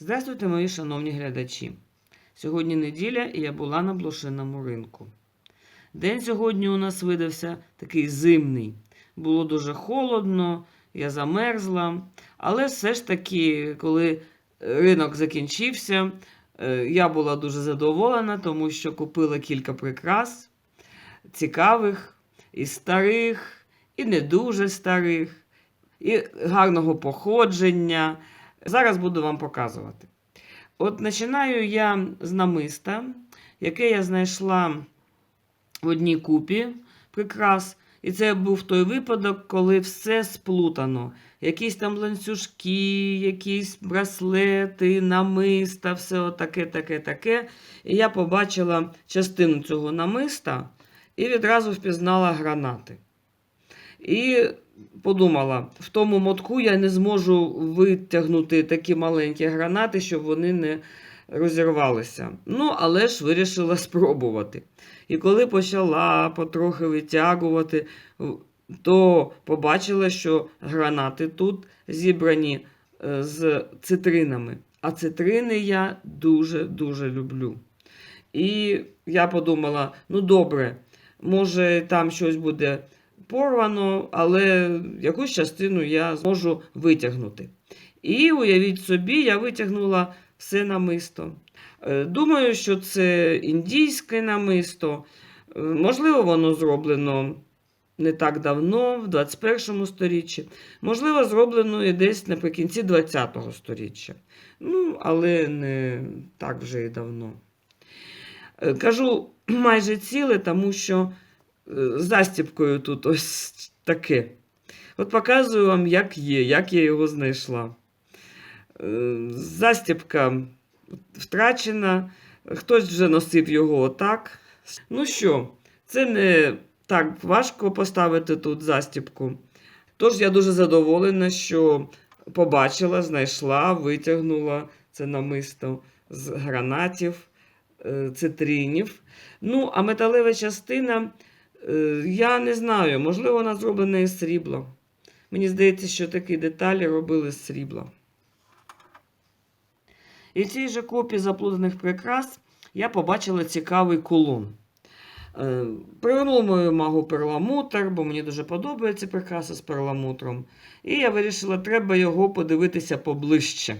Здравствуйте, мої шановні глядачі. Сьогодні неділя і я була на блошиному ринку. День сьогодні у нас видався такий зимний. Було дуже холодно, я замерзла. Але все ж таки, коли ринок закінчився, е, я була дуже задоволена, тому що купила кілька прикрас цікавих, і старих, і не дуже старих, і гарного походження. Зараз буду вам показувати. От починаю я з намиста, яке я знайшла в одній купі прикрас. І це був той випадок, коли все сплутано. Якісь там ланцюжки, якісь браслети, намиста, все отаке, таке, таке. І я побачила частину цього намиста і відразу впізнала гранати. І подумала, в тому мотку я не зможу витягнути такі маленькі гранати, щоб вони не розірвалися. Ну, але ж вирішила спробувати. І коли почала потрохи витягувати, то побачила, що гранати тут зібрані е, з цитринами. А цитрини я дуже-дуже люблю. І я подумала: ну добре, може там щось буде порвано, але якусь частину я зможу витягнути. І уявіть собі, я витягнула все намисто. Е, Думаю, що це індійське намисто. Е, Можливо, воно зроблено не так давно, в 21 сторіччі. Можливо, зроблено і десь наприкінці 20-го сторіччя. Ну, але не так вже і давно. Е, Кажу майже ціле, тому що застіпкою тут ось таке. От показую вам, як є, як я його знайшла. Е, Застіпка втрачена, хтось вже носив його отак. Ну що, це не так важко поставити тут застіпку. Тож я дуже задоволена, що побачила, знайшла, витягнула це намисто з гранатів, е, цитринів. Ну, а металева частина, я не знаю, можливо, вона зроблена із срібла. Мені здається, що такі деталі робили з срібла. І в цій же копії заплутаних прикрас я побачила цікавий кулон. Е, Привернув мою магу перламутр, бо мені дуже подобаються прикраси з перламутром. І я вирішила, треба його подивитися поближче.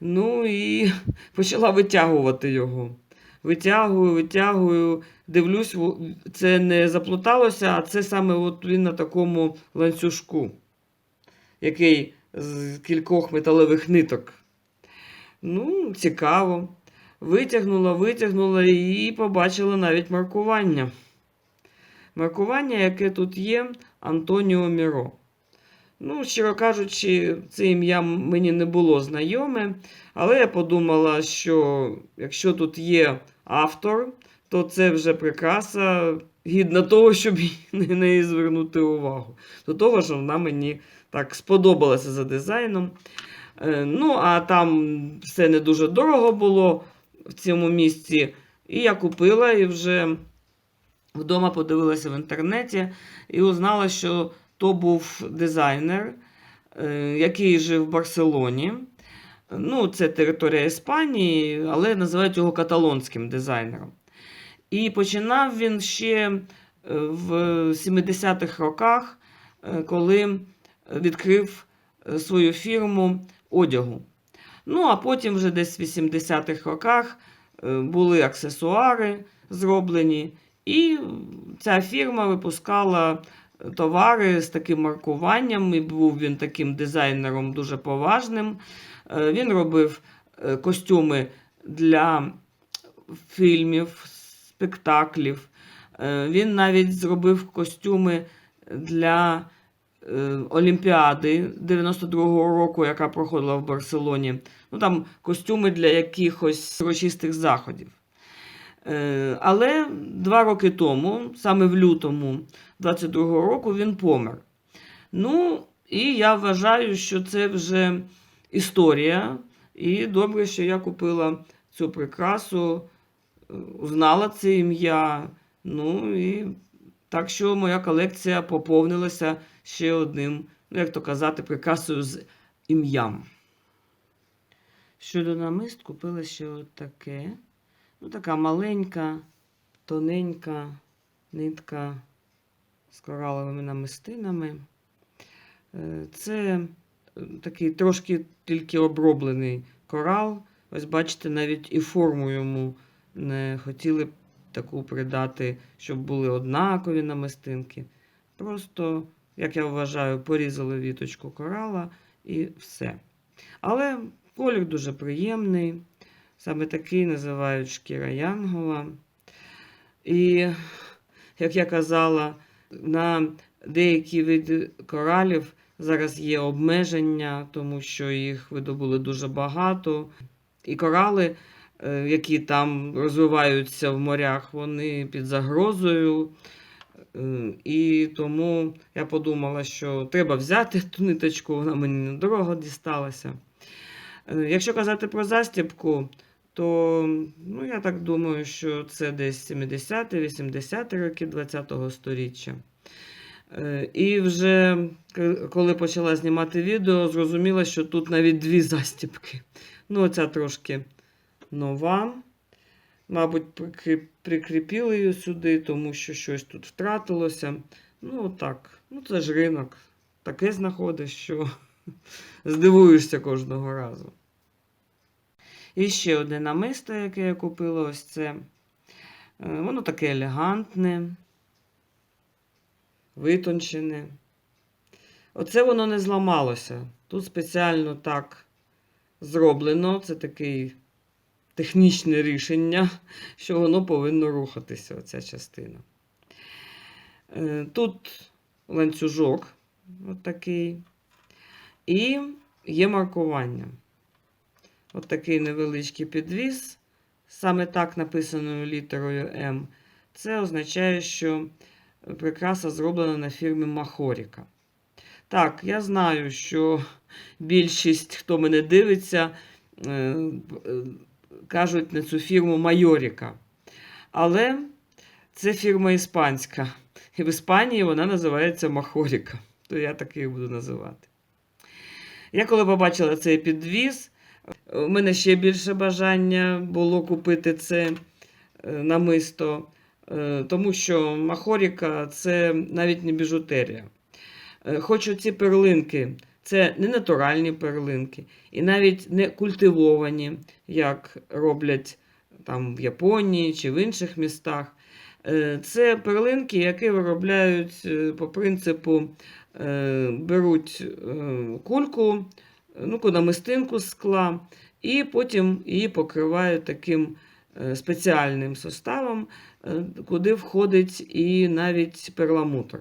Ну і почала витягувати його. Витягую, витягую, дивлюсь, це не заплуталося, а це саме от він на такому ланцюжку, який з кількох металевих ниток. Ну, цікаво. Витягнула, витягнула і побачила навіть маркування. Маркування, яке тут є, Антоніо Міро. Ну, щиро кажучи, це ім'я мені не було знайоме, але я подумала, що якщо тут є автор, то це вже прикраса гідна того, щоб на неї звернути увагу. До того, що вона мені так сподобалася за дизайном. Е, Ну, а там все не дуже дорого було в цьому місці. І я купила і вже вдома подивилася в інтернеті і узнала, що то був дизайнер, е, який жив в Барселоні. Ну, це територія Іспанії, але називають його каталонським дизайнером. І починав він ще е, в 70-х роках, е, коли відкрив е, свою фірму одягу. Ну, а потім вже десь в 80-х роках були аксесуари зроблені, і ця фірма випускала товари з таким маркуванням, і був він таким дизайнером дуже поважним. Е, Він робив е, костюми для фільмів, спектаклів. Е, Він навіть зробив костюми для Олімпіади 92-го року, яка проходила в Барселоні. Ну там костюми для якихось урочистих заходів. Але два роки тому, саме в лютому 22-го року, він помер. Ну, і я вважаю, що це вже історія. І добре, що я купила цю прикрасу, е, узнала це ім'я. Ну і так що моя колекція поповнилася ще одним, ну як то казати, прикрасою з ім'ям. Щодо намист купила ще от таке. Ну, така маленька, тоненька нитка з кораловими намистинами. Е, Це такий трошки тільки оброблений корал. Ось бачите, навіть і форму йому не хотіли б таку придати, щоб були однакові намистинки. Просто, як я вважаю, порізали віточку корала і все. Але колір дуже приємний. Саме такий називають шкіра Янгола. І, як я казала, на деякі види коралів зараз є обмеження, тому що їх видобули дуже багато. І корали, е, які там розвиваються в морях, вони під загрозою. Е, І тому я подумала, що треба взяти ту ниточку, вона мені недорого дісталася. Е, Якщо казати про застібку, то ну, я так думаю, що це десь 70-80 роки ХХ століття. Е, І вже коли почала знімати відео, зрозуміла, що тут навіть дві застібки. Ну, оця трошки нова. Мабуть, прикріп- прикріпили її сюди, тому що щось тут втратилося. Ну, так. Ну, це ж ринок. Таке знаходиш, що здивуєшся кожного разу. І ще одне намисто, яке я купила, ось це. Е, Воно таке елегантне, витончене. Оце воно не зламалося. Тут спеціально так зроблено. Це такий технічне рішення, що воно повинно рухатися, оця частина. Е, Тут ланцюжок от такий. І є маркування. От такий невеличкий підвіз, саме так написаною літерою М. Це означає, що прикраса зроблена на фірмі Махоріка. Так, я знаю, що більшість, хто мене дивиться, е, кажуть на цю фірму Майоріка. Але це фірма іспанська. І в Іспанії вона називається Махоріка. То я так її буду називати. Я коли побачила цей підвіз, у мене ще більше бажання було купити це е, намисто, тому що махоріка це навіть не біжутерія. Е, Хоч ці перлинки це не натуральні перлинки, і навіть не культивовані, як роблять там в Японії чи в інших містах. Е, Це перлинки, які виробляють е, по принципу, е, беруть е, кульку, ну, намистинку з скла, і потім її покривають таким е, спеціальним составом, е, куди входить і навіть перламутр.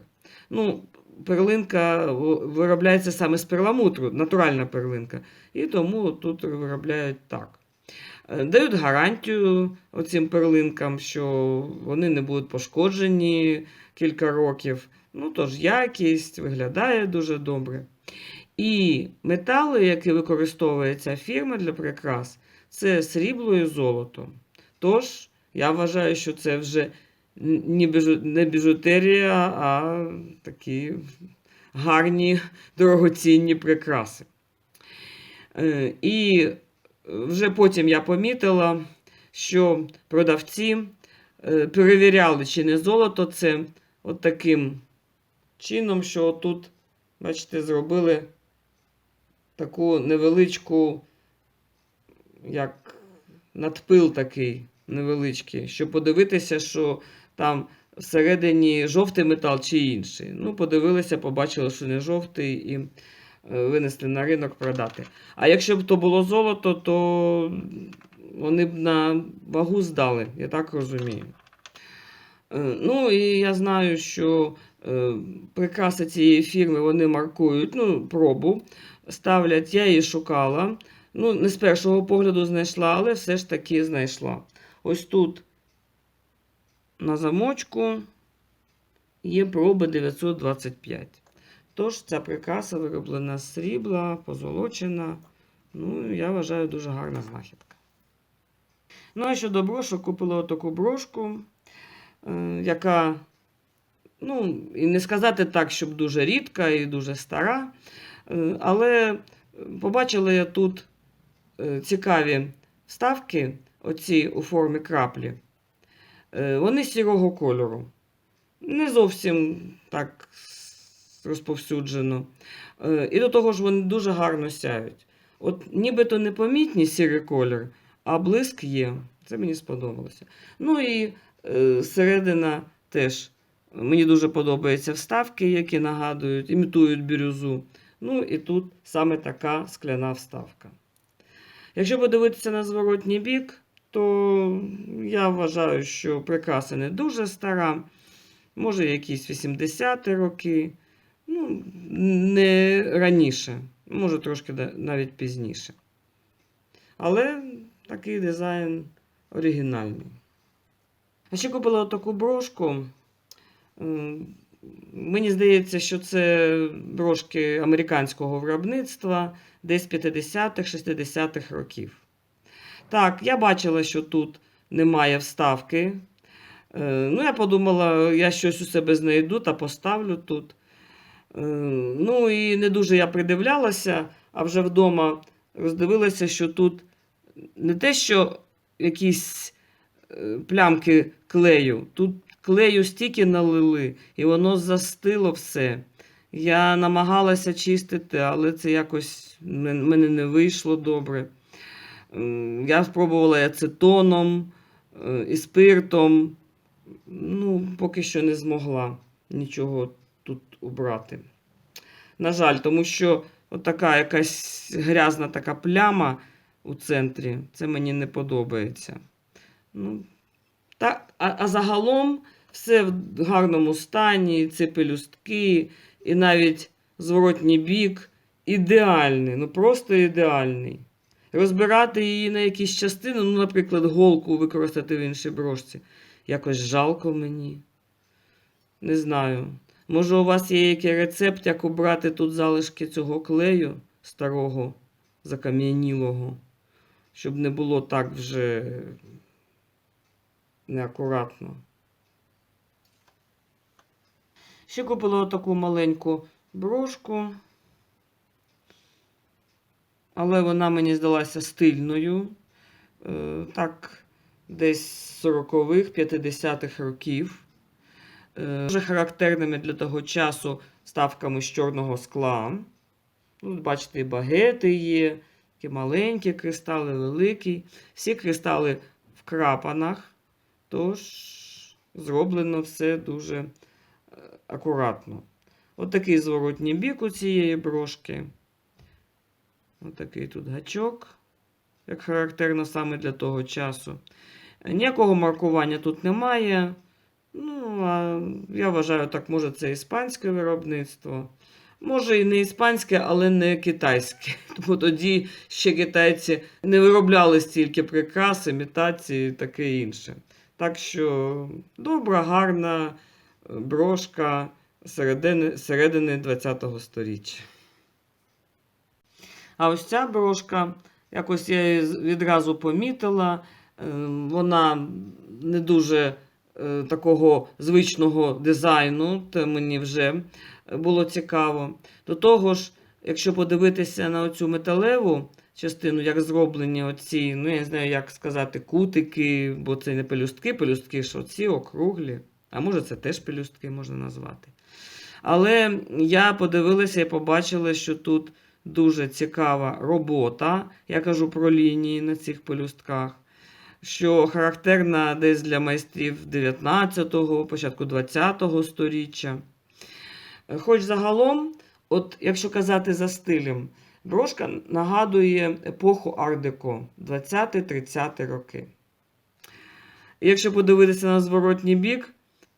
Ну, перлинка виробляється саме з перламутру, натуральна перлинка. І тому тут виробляють так. Е, Дають гарантію оцим перлинкам, що вони не будуть пошкоджені кілька років. Ну, тож якість виглядає дуже добре. І метали, які використовує ця фірма для прикрас, це срібло і золото. Тож, я вважаю, що це вже не біжутерія, а такі гарні, дорогоцінні прикраси. Е, І вже потім я помітила, що продавці е, перевіряли, чи не золото це от таким чином, що тут, бачите, зробили таку невеличку, як надпил такий невеличкий, щоб подивитися, що там всередині жовтий метал чи інший. Ну, подивилися, побачили, що не жовтий, і е, винесли на ринок продати. А якщо б то було золото, то вони б на вагу здали, я так розумію. Е, Ну, і я знаю, що е, прикраси цієї фірми вони маркують, ну, пробу ставлять. Я її шукала. Ну, не з першого погляду знайшла, але все ж таки знайшла. Ось тут на замочку є проба 925. Тож ця прикраса вироблена з срібла, позолочена. Ну, я вважаю, дуже гарна знахідка. Ну, а щодо брошок, купила таку брошку, е, яка, ну, і не сказати так, щоб дуже рідка і дуже стара. Е, але побачила я тут цікаві вставки, оці у формі краплі, е, вони сірого кольору. Не зовсім так розповсюджено. Е, І до того ж вони дуже гарно сяють. От нібито непомітні сірий колір, а блиск є. Це мені сподобалося. Ну і е, середина теж. Мені дуже подобаються вставки, які нагадують, імітують бірюзу. Ну і тут саме така скляна вставка. Якщо подивитися на зворотній бік, то я вважаю, що прикраса не дуже стара, може якісь 80-ті роки, ну, не раніше, може трошки навіть пізніше. Але такий дизайн оригінальний. А ще купила таку брошку. Мені здається, що це брошки американського виробництва десь 50-х, 60-х років. Так, я бачила, що тут немає вставки. Е, Ну, я подумала, я щось у себе знайду та поставлю тут. Е, Ну і не дуже я придивлялася, а вже вдома роздивилася, що тут не те, що якісь е, плямки клею, тут клею стільки налили, і воно застило все. Я намагалася чистити, але це якось мене не вийшло добре. Я спробувала і ацетоном, е, і спиртом. Ну, поки що не змогла нічого тут убрати. На жаль, тому що отака якась грязна така пляма у центрі, це мені не подобається. Ну, та, а, а загалом все в гарному стані, ці пелюстки, і навіть зворотній бік ідеальний, ну просто ідеальний. Розбирати її на якісь частини, ну, наприклад, голку використати в іншій брошці, якось жалко мені. Не знаю. Може, у вас є який рецепт, як обрати тут залишки цього клею старого, закам'янілого, щоб не було так вже неакуратно. Ще купила таку маленьку брошку, але вона мені здалася стильною. Е, Так, десь 40-х, 50-х років. Е, Дуже характерними для того часу ставками з чорного скла. Тут, бачите, і багети є, такі маленькі кристали, великі. Всі кристали в крапанах. Тож зроблено все дуже е, акуратно. Отакий зворотній бік у цієї брошки. Отакий тут гачок, як характерно саме для того часу. Ніякого маркування тут немає. Ну, а я вважаю, так, може, це іспанське виробництво. Може, і не іспанське, але не китайське. Тому тоді ще китайці не виробляли стільки прикрас, імітації і таке інше. Так що добра, гарна е, брошка середини, середини ХХ століття. А ось ця брошка, якось я її відразу помітила. е, Вона не дуже е, такого звичного дизайну, то мені вже було цікаво. До того ж, якщо подивитися на оцю металеву частину, як зроблені оці, ну я не знаю, як сказати, кутики, бо це не пелюстки, пелюстки ж оці округлі. А може, це теж пелюстки можна назвати. Але я подивилася і побачила, що тут дуже цікава робота. Я кажу про лінії на цих пелюстках, що характерна десь для майстрів 19-го, початку 20-го сторіччя. Хоч загалом, от якщо казати за стилем, брошка нагадує епоху ар-деко 20-30 роки. Якщо подивитися на зворотній бік,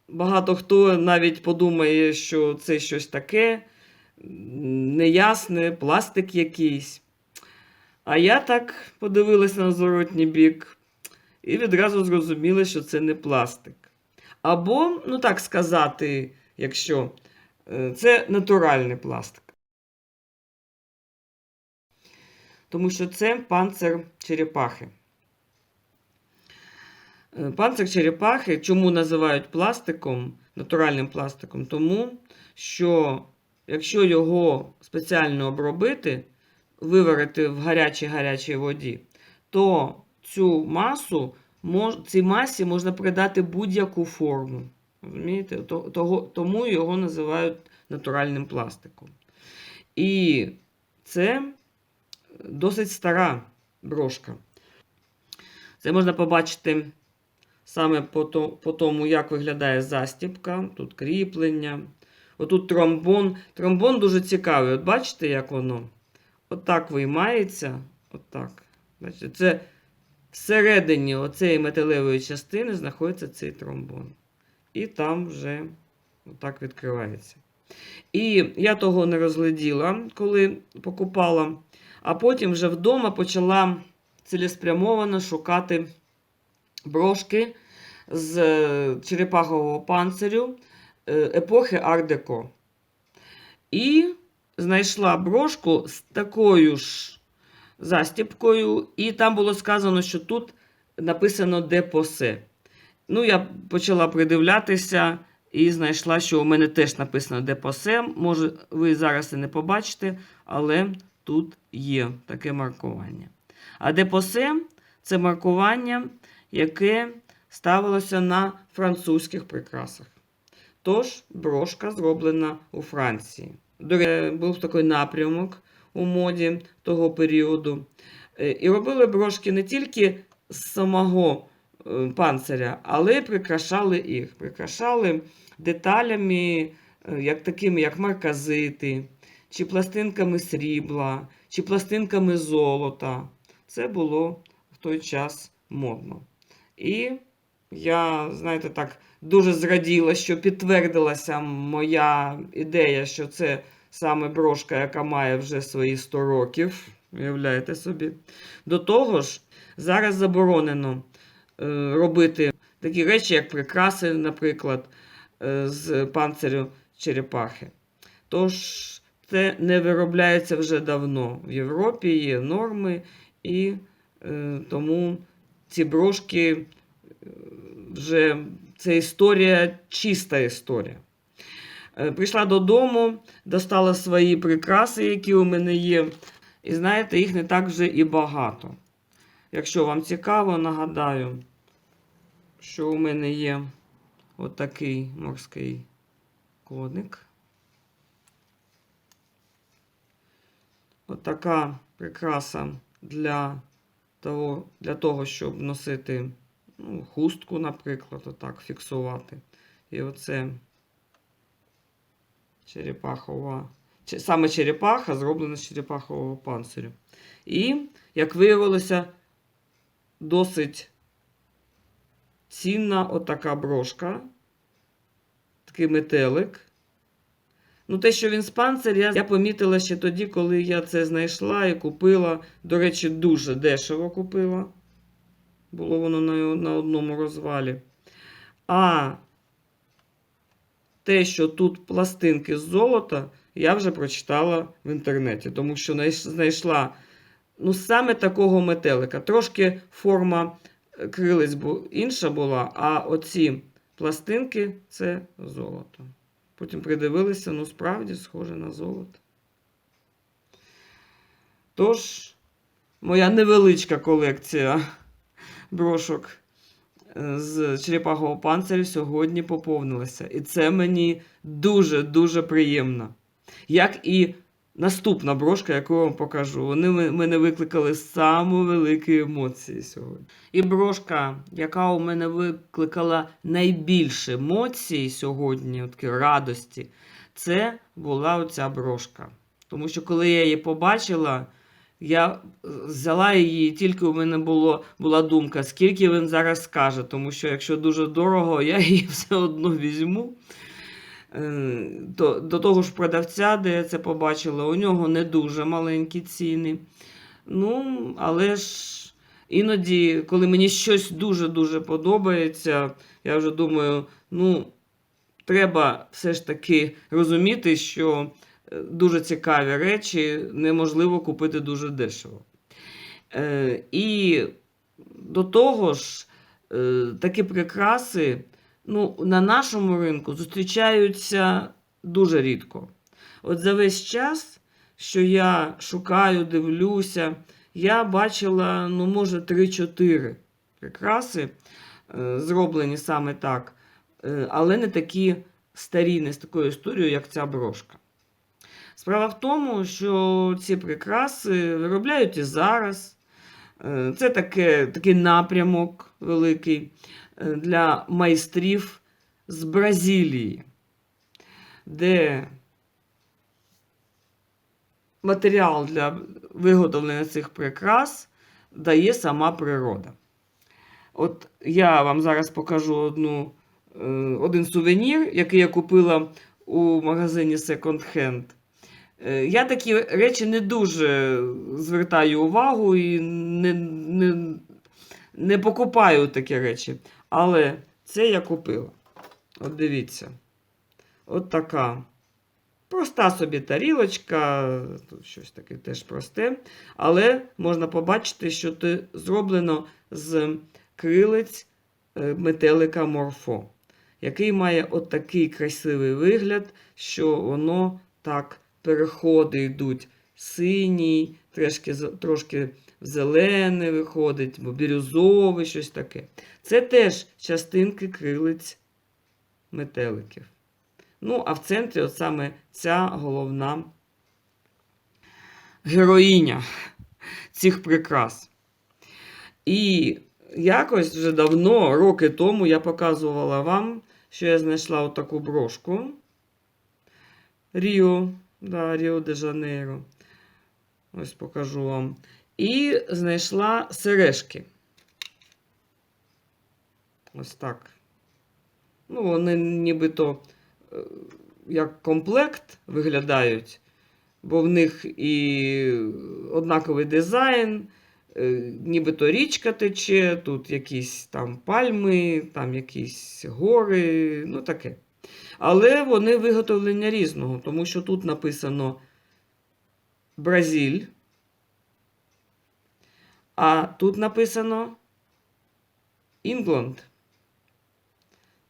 багато хто навіть подумає, що це щось таке неясне, пластик якийсь. А я так подивилася на зворотній бік і відразу зрозуміла, що це не пластик. Або, ну так сказати, якщо е, це натуральний пластик. Тому що це панцир черепахи. Е, Панцир черепахи чому називають пластиком, натуральним пластиком? Тому що якщо його спеціально обробити, виварити в гарячій гарячій воді, то цю масу, цій масі можна придати будь-яку форму. Розумієте? Того, тому його називають натуральним пластиком. І це досить стара брошка. Це можна побачити саме по, то, по тому, як виглядає застібка, тут кріплення. Отут тромбон. Тромбон дуже цікавий. От бачите, як воно? Отак виймається. Отак. Бачите, це всередині оцеї металевої частини знаходиться цей тромбон. І там вже отак відкривається. І я того не розгляділа, коли покупала, а потім вже вдома почала цілеспрямовано шукати брошки з е, черепахового панцирю е, епохи Ар-Деко. І знайшла брошку з такою ж застіпкою, і там було сказано, що тут написано Депосе. Ну, я почала придивлятися і знайшла, що у мене теж написано Депосе. Може, ви зараз і не побачите, але тут є таке маркування. А Депосе це маркування, яке ставилося на французьких прикрасах. Тож брошка зроблена у Франції. Був такий напрямок у моді того періоду. Е, І робили брошки не тільки з самого е, панциря, але й прикрашали їх. Прикрашали деталями, е, як такими, як марказити, чи пластинками срібла, чи пластинками золота. Це було в той час модно. І я, знаєте, так дуже зраділа, що підтвердилася моя ідея, що це саме брошка, яка має вже свої 100 років. Уявляєте собі. До того ж, зараз заборонено е, робити такі речі, як прикраси, наприклад, е, з панцирю черепахи. Тож, це не виробляється вже давно. В Європі є норми, і е, тому ці брошки е, вже це історія, чиста історія. Е, Прийшла додому, достала свої прикраси, які у мене є. І знаєте, їх не так вже і багато. Якщо вам цікаво, нагадаю, що у мене є отакий морський коник. Отака прикраса для того, для того щоб носити ну, хустку, наприклад, отак фіксувати. І оце черепахова. Саме черепаха зроблена з черепахового панцирю. І, як виявилося, досить цінна отака брошка. Такий метелик. Ну, те, що він з панциря, я помітила ще тоді, коли я це знайшла і купила. До речі, дуже дешево купила. Було воно на, на одному розвалі. А те, що тут пластинки з золота, я вже прочитала в інтернеті, тому що знайшла ну, саме такого метелика. Трошки форма е, крилець інша була, а оці пластинки це золото. Потім придивилися, ну справді схоже на золото. Тож, моя невеличка колекція брошок е, з черепахового панцирю сьогодні поповнилася. І це мені дуже-дуже приємно. Як і наступна брошка, яку я вам покажу. Вони мене викликали самі великі емоції сьогодні. І брошка, яка у мене викликала найбільше емоцій сьогодні, такі радості, це була оця брошка. Тому що коли я її побачила, я взяла її, тільки у мене було, була думка, скільки він зараз скаже, тому що якщо дуже дорого, я її все одно візьму. Е, До, до того ж продавця, де я це побачила, у нього не дуже маленькі ціни. Ну, але ж іноді, коли мені щось дуже-дуже подобається, я вже думаю, ну, треба все ж таки розуміти, що е, дуже цікаві речі неможливо купити дуже дешево. Е, і до того ж, е, такі прикраси ну, на нашому ринку зустрічаються дуже рідко. От за весь час, що я шукаю, дивлюся, я бачила, ну, може, 3-4 прикраси, е, зроблені саме так, е, але не такі старі, не з такою історією, як ця брошка. Справа в тому, що ці прикраси виробляють і зараз. Е, Це таке, такий напрямок великий для майстрів з Бразилії, де матеріал для виготовлення цих прикрас дає сама природа. От я вам зараз покажу одну, е, один сувенір, який я купила у магазині Second Hand. Е, Я такі речі не дуже звертаю увагу і не, не, не покупаю такі речі. Але це я купила. От дивіться. От така. Проста собі тарілочка, тут щось таке теж просте. Але можна побачити, що це зроблено з крилець е, метелика Морфо, який має от такий красивий вигляд, що воно так переходи йдуть. Синій, трошки, трошки зелений виходить, або бірюзовий, щось таке. Це теж частинки крилиць метеликів. Ну, а в центрі от саме ця головна героїня цих прикрас. І якось вже давно, роки тому, я показувала вам, що я знайшла отаку брошку. Ріо, да, Ріо де Жанейро. Ось покажу вам. І знайшла сережки. Ось так. Ну, вони нібито е, як комплект виглядають, бо в них і однаковий дизайн, е, нібито річка тече, тут якісь там пальми, там якісь гори, ну таке. Але вони виготовлення різного, тому що тут написано Бразиль, а тут написано Інгланд.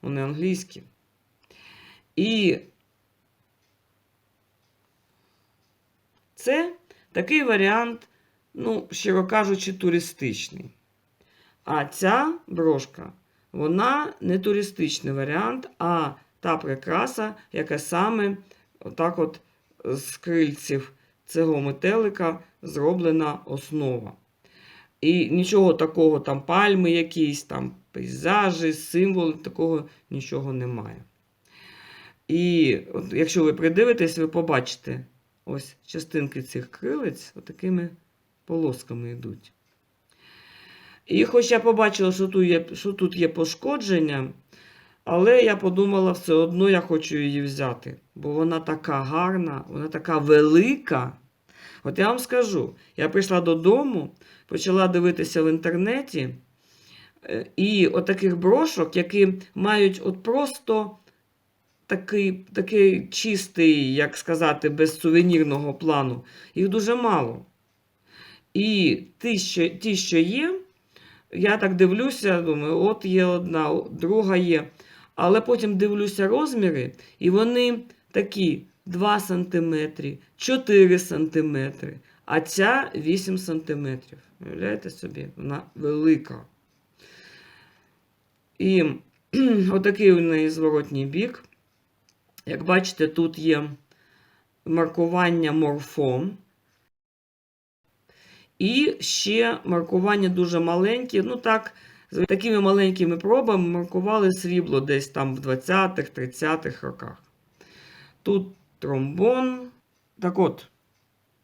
Вони англійські. І це такий варіант, ну, щиро кажучи, туристичний. А ця брошка, вона не туристичний варіант, а та прикраса, яка саме отак от з крильців цього метелика зроблена основа. І нічого такого, там пальми якісь, там пейзажі, символи, такого нічого немає. І от, якщо ви придивитесь, ви побачите ось частинки цих крилець отакими полосками йдуть. І хоч я побачила, що тут є, що тут є пошкодження, але я подумала, все одно я хочу її взяти, бо вона така гарна, вона така велика. От я вам скажу, я прийшла додому, почала дивитися в інтернеті, е, і от брошок, які мають от просто такий, такий чистий, як сказати, без сувенірного плану, їх дуже мало. І ті, що, ті, що є, я так дивлюся, думаю, от є одна, друга є. Але потім дивлюся розміри, і вони такі 2 см, 4 см, а ця 8 см. Уявляєте собі, вона велика. І отакий у неї зворотній бік. Як бачите, тут є маркування морфом. І ще маркування дуже маленькі. Ну так, з такими маленькими пробами маркували срібло десь там в 20-х, 30-х роках. Тут тромбон. Так от,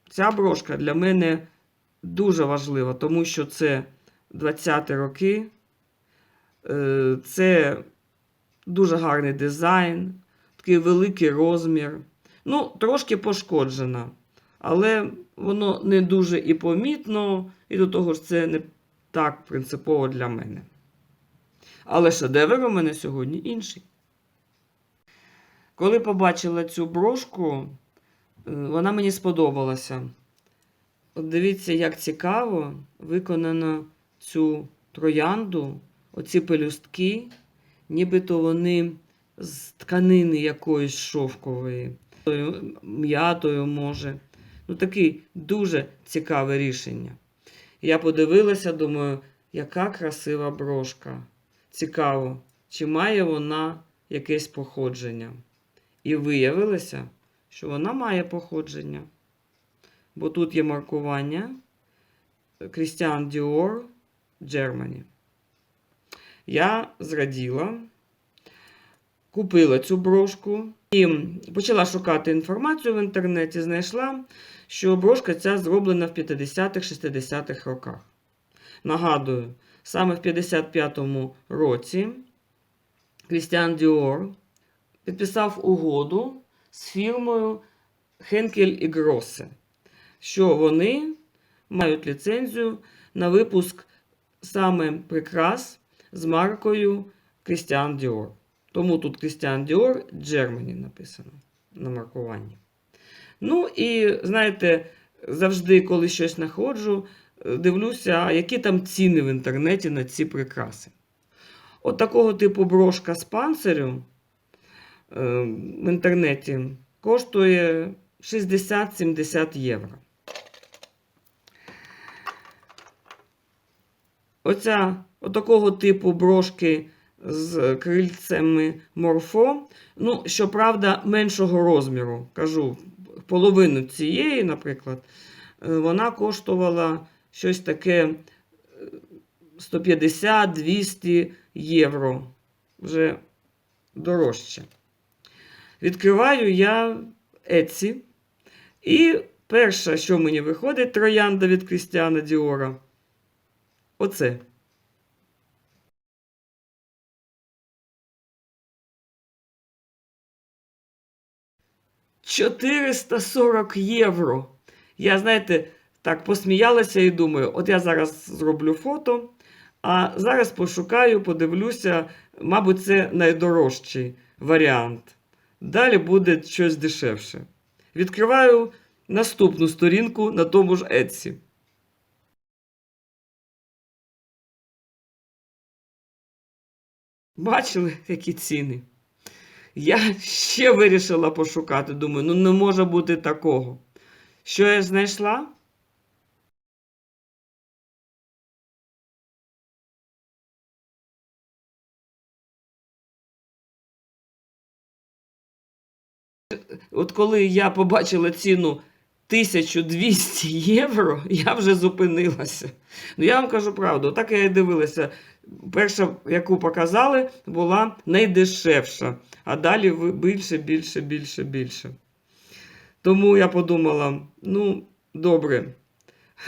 ця брошка для мене дуже важлива, тому що це 20-ті роки. Е, Це дуже гарний дизайн, такий великий розмір. Ну, трошки пошкоджена, але воно не дуже і помітно, і до того ж це не так принципово для мене. Але шедевр у мене сьогодні інший. Коли побачила цю брошку, вона мені сподобалася. От дивіться, як цікаво виконано цю троянду, оці пелюстки, нібито вони з тканини якоїсь шовкової, тою м'ятою може. Ну, такий дуже цікаве рішення. Я подивилася, думаю, яка красива брошка. Цікаво, чи має вона якесь походження. І виявилося, що вона має походження. Бо тут є маркування Christian Dior Germany. Я зраділа, купила цю брошку і почала шукати інформацію в інтернеті. Знайшла, що брошка ця зроблена в 50-60-х роках. Нагадую, саме в 55-му році Крістіан Діор підписав угоду з фірмою Henkel і Grosse, що вони мають ліцензію на випуск саме прикрас з маркою Christian Dior. Тому тут Christian Dior Germany написано на маркуванні. Ну і знаєте, завжди, коли щось знаходжу, дивлюся, які там ціни в інтернеті на ці прикраси. От такого типу брошка з панцирю в інтернеті коштує 60-70 євро. Оця отакого типу брошки з крильцями морфо. Ну, щоправда, меншого розміру. Кажу, половину цієї, наприклад, е, вона коштувала щось таке 150-200 євро. Вже дорожче. Відкриваю я Etsy. І перше, що мені виходить, троянда від Крістіана Діора. Оце. «440 євро. Я, знаєте, так посміялася і думаю, от я зараз зроблю фото, а зараз пошукаю, подивлюся, мабуть, це найдорожчий варіант. Далі буде щось дешевше. Відкриваю наступну сторінку на тому ж Etsy. Бачили, які ціни? Я ще вирішила пошукати. Думаю, ну не може бути такого. Що я знайшла? От коли я побачила ціну 1200 євро, я вже зупинилася. Ну, я вам кажу правду, так я і дивилася. Перша, яку показали, була найдешевша, а далі більше, більше, більше, більше. Тому я подумала: ну, добре,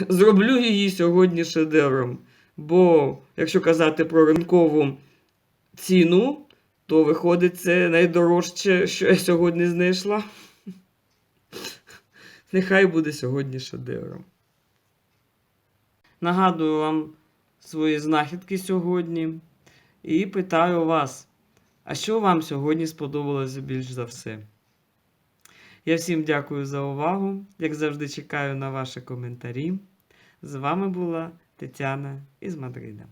зроблю її сьогодні шедевром. Бо, якщо казати про ринкову ціну, то виходить це найдорожче, що я сьогодні знайшла. Нехай буде сьогодні шедевром. Нагадую вам свої знахідки сьогодні і питаю вас, а що вам сьогодні сподобалося більш за все? Я всім дякую за увагу. Як завжди, чекаю на ваші коментарі. З вами була Тетяна із Мадрида.